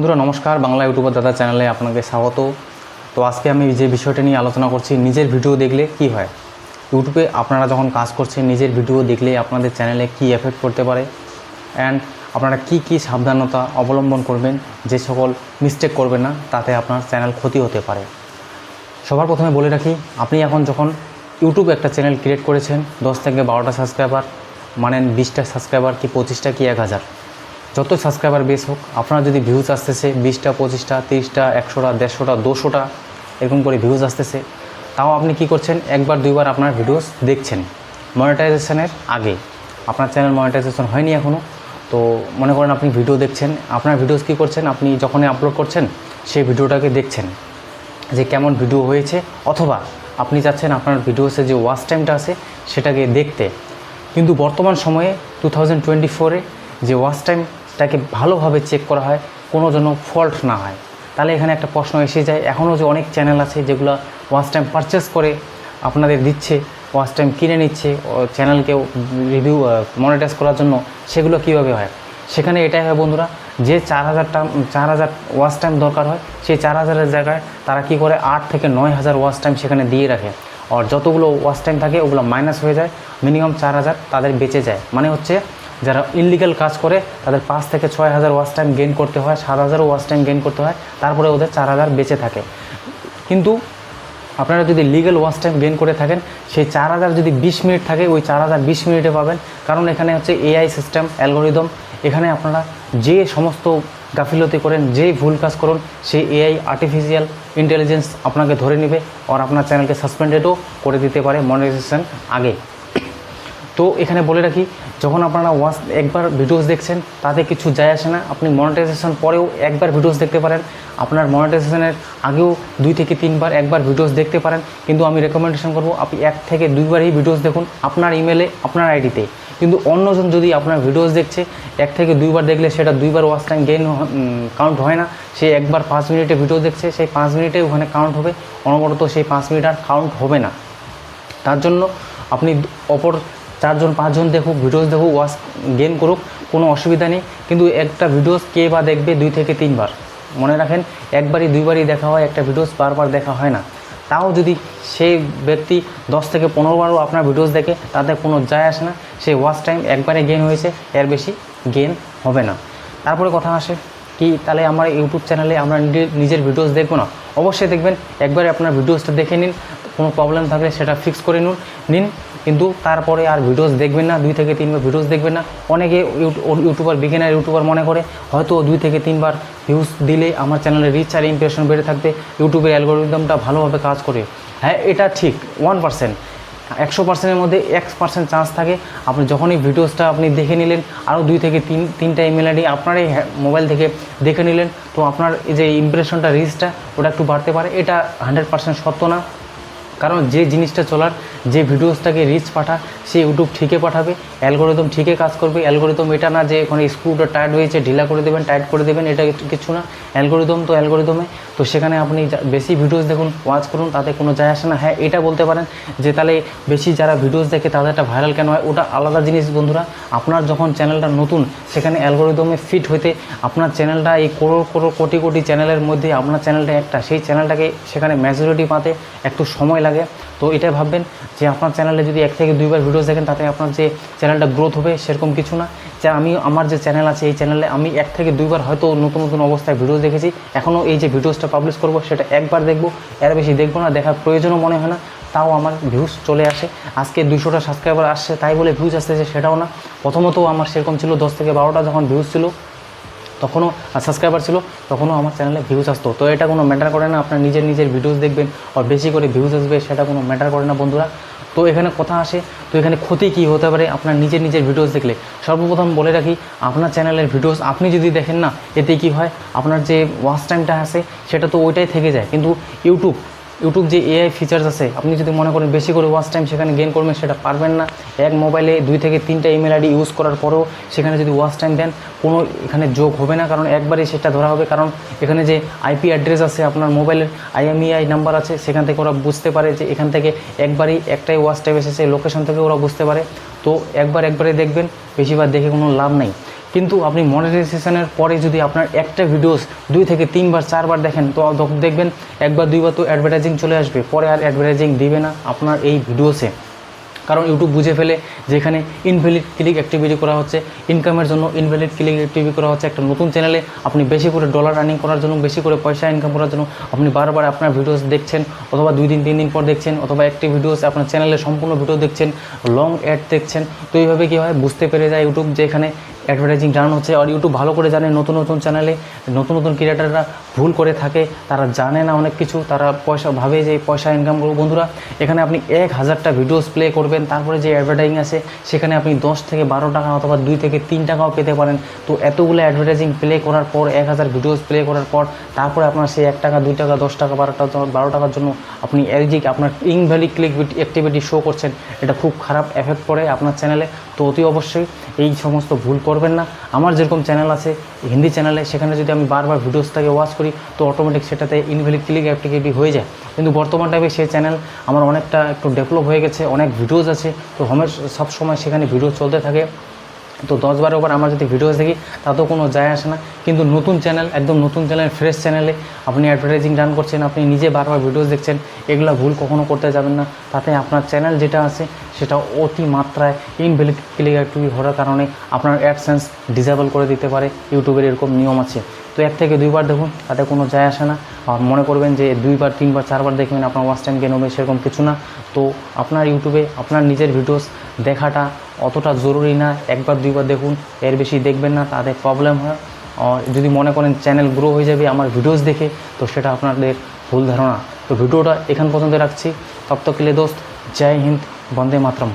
বন্ধুরা, নমস্কার। বাংলা ইউটিউবার দাদা চ্যানেলে আপনাকে স্বাগত। তো আজকে আমি যে বিষয়টা নিয়ে আলোচনা করছি, নিজের ভিডিও দেখলে কি হয়? ইউটিউবে আপনারা যখন কাজ করছেন, নিজের ভিডিও দেখলে আপনাদের চ্যানেলে কি এফেক্ট করতে পারে? অ্যান্ড আপনারা কি কি সাবধানতা অবলম্বন করবেন? যে সকল মিস্টেক করবেন না, তাতে আপনার চ্যানেল ক্ষতি হতে পারে। সবার প্রথমে বলে রাখি, আপনি এখন যখন ইউটিউবে একটা চ্যানেল ক্রিয়েট করেছেন, দশ থেকে বারোটা সাবস্ক্রাইবার মানেন বিশটা সাবস্ক্রাইবার কি পঁচিশটা কি এক হাজার? যত সাবস্ক্রাইবার বেস হোক, আপনার যদি ভিউজ আসতেছে বিশটা, পঁচিশটা, তিরিশটা, একশোটা, দেড়শোটা, দুশোটা, এরকম করে ভিউজ আসতেছে, তাও আপনি কি করছেন? একবার, দুইবার আপনার ভিডিওস দেখছেন। মনিটাইজেশনের আগে। আপনার চ্যানেল মনিটাইজেশন হয়নি এখনও তো মনে করেন আপনি ভিডিও দেখছেন। আপনার ভিডিওস কী করছেন? আপনি যখনই আপলোড করছেন, সেই ভিডিওটাকে দেখছেন। যে কেমন ভিডিও হয়েছে, অথবা আপনি চাচ্ছেন আপনার ভিডিওসে যে ওয়াচ টাইমটা আছে, সেটাকে দেখতে। কিন্তু বর্তমান সময়ে টু থাউজেন্ড টোয়েন্টি ফোরে যে ওয়াচ টাইমটাকে ভালোভাবে চেক করা হয়, কোনো যেন ফল্ট না হয়। তাহলে এখানে একটা প্রশ্ন এসে যায়, এখনও যে অনেক চ্যানেল আছে যেগুলো ওয়াচ টাইম পারচেস করে, আপনাদের দিচ্ছে ওয়াচ টাইম কিনে নিচ্ছে চ্যানেলকে রিভিউ মনিটাইজ করার জন্য, সেগুলো কীভাবে হয়? সেখানে এটাই হয় বন্ধুরা, যে চার হাজারটা চার হাজার ওয়াচ টাইম দরকার হয়, সেই চার হাজারের জায়গায় তারা কি করে আট থেকে নয় হাজার ওয়াচ টাইম সেখানে দিয়ে রাখে। আর যতগুলো ওয়াচ টাইম থাকে, ওগুলো মাইনাস হয়ে যায় মিনিমাম চার হাজার তাদের বেঁচে যায়। মানে হচ্ছে যারা ইনলিগাল কাজ করে, তাদের পাঁচ থেকে ছয় হাজার ওয়াচ টাইম গেইন করতে হয়, সাত হাজারও ওয়াচ টাইম গেইন করতে হয়, তারপরে ওদের চার হাজার বেঁচে থাকে। কিন্তু আপনারা যদি লিগেল ওয়াচ টাইম গেইন করে থাকেন, সেই চার হাজার যদি বিশ মিনিট থাকে, ওই চার হাজার বিশ মিনিটে পাবেন। কারণ এখানে হচ্ছে এআই সিস্টেম অ্যালগোরিদম এখানে আপনারা যে সমস্ত গাফিলতি করেন, যেই ভুল কাজ করুন, সেই এআই আর্টিফিশিয়াল ইন্টেলিজেন্স আপনাকে ধরে নেবে, আর আপনার চ্যানেলকে সাসপেন্ডেডও করে দিতে পারে মনিটাইজেশন আগে। তো এখানে বলে রাখি, যখন আপনারা ওয়াচ একবার ভিডিওস দেখছেন, তাতে কিছু যায় আসে না। আপনি মনিটাইজেশন পরেও একবার ভিডিওস দেখতে পারেন। আপনার মনিটাইজেশনের আগেও দুই থেকে তিনবার একবার ভিডিওস দেখতে পারেন। কিন্তু আমি রেকমেন্ডেশন করব, আপনি এক থেকে দুইবারই ভিডিওস দেখুন আপনার ইমেলে আপনার আইডিতে কিন্তু অন্যজন যদি আপনার ভিডিওস দেখছে, এক থেকে দুইবার দেখলে সেটা দুইবার ওয়াচ টাইম গেইন কাউন্ট হয় না। সে একবার পাঁচ মিনিটে ভিডিও দেখছে, সেই পাঁচ মিনিটে ওখানে কাউন্ট হবে। অনবরত সেই পাঁচ মিনিট আর কাউন্ট হবে না। তার জন্য আপনি অপর চারজন, পাঁচজন দেখুক ভিডিওস দেখুক ওয়াচ গেন করুক, কোনো অসুবিধা নেই। কিন্তু একটা ভিডিওস কে বা দেখবে দুই থেকে তিনবার। মনে রাখেন, একবারই, দুইবারই দেখা হয়, একটা ভিডিওস বারবার দেখা হয় না। তাও যদি সেই ব্যক্তি দশ থেকে পনেরোবারও আপনার ভিডিওস দেখে, তাতে কোনো যায় আসে না। সেই ওয়াচ টাইম একবারে গেন হয়েছে, এর বেশি গেন হবে না। তারপরে কথা আসে কি, তাহলে আমার ইউটিউব চ্যানেলে আমরা নিজে- নিজের ভিডিওস দেখব না? অবশ্যই দেখবেন, একবারে আপনার ভিডিওসটা দেখে নিন, কোনো প্রবলেম থাকলে সেটা ফিক্স করে নিন নিন, কিন্তু তারপরে আর ভিডিওস দেখবেন না, দুই থেকে তিনবার ভিডিওস দেখবেন না। অনেকে ইউট- ইউটিউবার বিগিনার ইউটিউবার মনে করে, হয়তো দুই থেকে তিনবার ভিউজ দিলে আমার চ্যানেলের রিচ আর ইমপ্রেশন বেড়ে থাকবে ইউটিউবের অ্যালগোরিদমটা ভালোভাবে কাজ করে। হ্যাঁ এটা ঠিক ওয়ান পার্সেন্ট একশো পার্সেন্টের মধ্যে এক পার্সেন্ট চান্স থাকে। আপনি যখনই ভিডিওসটা আপনি দেখে নিলেন, আরও দুই থেকে তিন, তিনটা ইমেল আইডি আপনারই মোবাইল থেকে দেখে নিলেন, তো আপনার এই যে ইমপ্রেশনটা রিচটা ওটা একটু বাড়তে পারে। এটা হান্ড্রেড পার্সেন্ট সত্য না। কারণ যে জিনিসটা চলার যে ভিডিওসটাকে রিচ পাঠা, সে ইউটিউব ঠিকই পাঠাবে অ্যালগোরিদম ঠিকই কাজ করবে অ্যালগোরিদম এটা না যে ওখানে স্ক্রুটা টাইট হয়েছে ঢিলা করে দেবেন টাইট করে দেবেন, এটা কিছু না। অ্যালগোরিদম তো অ্যালগোরিদমে তো সেখানে আপনি বেশি ভিডিওস দেখুন ওয়াচ করুন, তাতে কোনো যায় আসে না। হ্যাঁ এটা বলতে পারেন যে তাহলে বেশি যারা ভিডিওস দেখে তাদেরটা ভাইরাল কেন হয়? ওটা আলাদা জিনিস বন্ধুরা। আপনার যখন চ্যানেলটা নতুন, সেখানে অ্যালগোরিদমে ফিট হইতে আপনার চ্যানেলটা এই করোড় করোড় কোটি কোটি চ্যানেলের মধ্যে আপনার চ্যানেলটা একটা। সেই চ্যানেলটাকে সেখানে মেজরিটি পাতে একটু সময় লাগে। তো এটা ভাববেন যে আপনার চ্যানেলে যদি এক থেকে দুইবার ভিডিওস দেখেন, তাতে আপনার যে চ্যানেলটা গ্রোথ হবে সেরকম কিছু না। যে আমি, আমার যে চ্যানেল আছে, এই চ্যানেলে আমি এক থেকে দুইবার হয়তো নতুন নতুন অবস্থায় ভিডিওস দেখেছি। এখনও এই যে ভিডিওসটা পাবলিশ করব, সেটা একবার দেখব, এর বেশি দেখব না, দেখার প্রয়োজনও মনে হয় না, তাও আমার ভিউজ চলে আসে। আজকে দুশোটা সাবস্ক্রাইবার আসছে, তাই বলে ভিউজ আসতেছে সেটাও না। প্রথমত আমার সেরকম ছিল দশ থেকে বারোটা যখন ভিউজ ছিল তখনও সাবস্ক্রাইবার ছিল, তখনও আমার চ্যানেলে ভিউজ আসতো। তো এটা কোনো ম্যাটার করে না, আপনার নিজের নিজের ভিডিওস দেখবেন আর বেশি করে ভিউজ আসবে, সেটা কোনো ম্যাটার করে না বন্ধুরা। তো এখানে কথা আসে, তো এখানে ক্ষতি কী হতে পারে, আপনার নিজের নিজের ভিডিওস দেখলে। সর্বপ্রথম বলে রাখি, আপনার চ্যানেলের ভিডিওস আপনি যদি দেখেন না, এতে কি হয়, আপনার যে ওয়াচ টাইমটা আছে সেটা তো ওইটাই থেকে যায়। কিন্তু ইউটিউব ইউটিউব যে এআই ফিচার্স আছে, আপনি যদি মনে করেন বেশি করে ওয়াচ টাইম সেখানে গেন করবেন, সেটা পারবেন না। এক মোবাইলে দুই থেকে তিনটা ইমেল আইডি ইউজ করার পরেও সেখানে যদি ওয়াচ টাইম দেন, কোনো এখানে যোগ হবে না, কারণ একবারই সেটা ধরা হবে। কারণ এখানে যে আইপি অ্যাড্রেস আছে, আপনার মোবাইলের আইএমইআই নাম্বার আছে, সেখান থেকে ওরা বুঝতে পারে যে এখান থেকে একবারই একটাই ওয়াচ টাইম এসেছে লোকেশন থেকে ওরা বুঝতে পারে। তো একবার একবারে দেখবেন বেশিবার দেখে কোনো লাভ নাই। কিন্তু আপনি মনিটাইজেশনের পরে যদি আপনার একটা ভিডিওস দুই থেকে তিনবার, চারবার দেখেন, তো দেখবেন একবার, দুইবার তো অ্যাডভার্টাইজিং চলে আসবে। পরে আর অ্যাডভার্টাইজিং দিবে না আপনার এই ভিডিওসে কারণ ইউটিউব বুঝে ফেলে যেখানে ইনভ্যালিড ক্লিক অ্যাক্টিভিটি করা হচ্ছে ইনকামের জন্য ইনভ্যালিড ক্লিক অ্যাক্টিভিটি করা হচ্ছে একটা নতুন চ্যানেলে আপনি বেশি করে ডলার আর্নিং করার জন্য, বেশি করে পয়সা ইনকাম করার জন্য আপনি বারবার আপনার ভিডিওস দেখছেন, অথবা দুই দিন, তিন দিন পর দেখছেন, অথবা একটি ভিডিওস আপনার চ্যানেলে সম্পূর্ণ ভিডিও দেখছেন লং অ্যাড দেখছেন। তো এইভাবে কী হয়? বুঝতে পেরে যায় ইউটিউব যে এখানে অ্যাডভার্টাইজিং রান হচ্ছে, আর ইউটিউব ভালো করে জানে নতুন নতুন চ্যানেলে নতুন নতুন ক্রিয়েটাররা ভুল করে থাকে, তারা জানে না অনেক কিছু, তারা পয়সা ভাবে যে পয়সা ইনকাম করব। বন্ধুরা, এখানে আপনি এক হাজারটা ভিডিওস প্লে করবেন, তারপরে যে অ্যাডভার্টাইজিং আছে, সেখানে আপনি দশ থেকে বারো টাকা অথবা দুই থেকে তিন টাকাও পেতে পারেন। তো এতগুলো অ্যাডভার্টাইজিং প্লে করার পর, এক হাজার ভিডিওস প্লে করার পর, তারপরে আপনার সেই এক টাকা, দুই টাকা, দশ টাকা, বারো টাকা, বারো টাকার জন্য আপনি এলজি আপনার ইনভ্যালি ক্লিক অ্যাক্টিভিটি শো করছেন। এটা খুব খারাপ এফেক্ট পড়ে আপনার চ্যানেলে তো অতি অবশ্যই এই সমস্ত ভুল করবেন না। আমার যেরকম চ্যানেল আছে হিন্দি চ্যানেলে সেখানে যদি আমি বারবার ভিডিওসটাকে ওয়াচ করি, তো অটোমেটিক সেটাতে ইনভ্যালিড ক্লিক অ্যাক্টিভিটি হয়ে যায়। কিন্তু বর্তমান টাইমে সেই চ্যানেল আমার অনেকটা একটু ডেভেলপ হয়ে গেছে, অনেক ভিডিওস আছে। তো হোমের সবসময় সেখানে ভিডিও চলতে থাকে। তো দশ বারো বার আমরা যদি ভিডিওস দেখি, তাতেও কোনো যায় আসে না। কিন্তু নতুন চ্যানেল একদম নতুন চ্যানেল ফ্রেশ চ্যানেলে আপনি অ্যাডভার্টাইজিং রান করছেন, আপনি নিজে বারবার ভিডিওস দেখছেন, এগুলো ভুল কখনো করতে যাবেন না। তাতে আপনার চ্যানেল যেটা আছে, সেটা অতি মাত্রায় অ্যাক্টিভিটি হওয়ার কারণে আপনার অ্যাডসেন্স ডিসেবল করে দিতে পারে। ইউটিউবের এরকম নিয়ম আছে। তো এক থেকে দুইবার দেখুন, তাতে কোনো যায় আসে না। আর মনে করবেন যে দুইবার, তিনবার, চারবার দেখবেন আপনার ওয়াচ টাইম গেন হবে, সেরকম কিছু না। তো আপনার ইউটিউবে আপনার নিজের ভিডিওস দেখাটা অতটা জরুরি না। একবার, দুইবার দেখুন, এর বেশি দেখবেন না তাদের প্রবলেম হয়। যদি মনে করেন চ্যানেল গ্রো হয়ে যাবে আমার ভিডিওস দেখে, তো সেটা আপনাদের ভুল ধারণা। তো ভিডিওটা এখান পর্যন্ত রাখছি। তব তক কে লিয়ে দোস্ত, জয় হিন্দ, বন্দে মাতরম।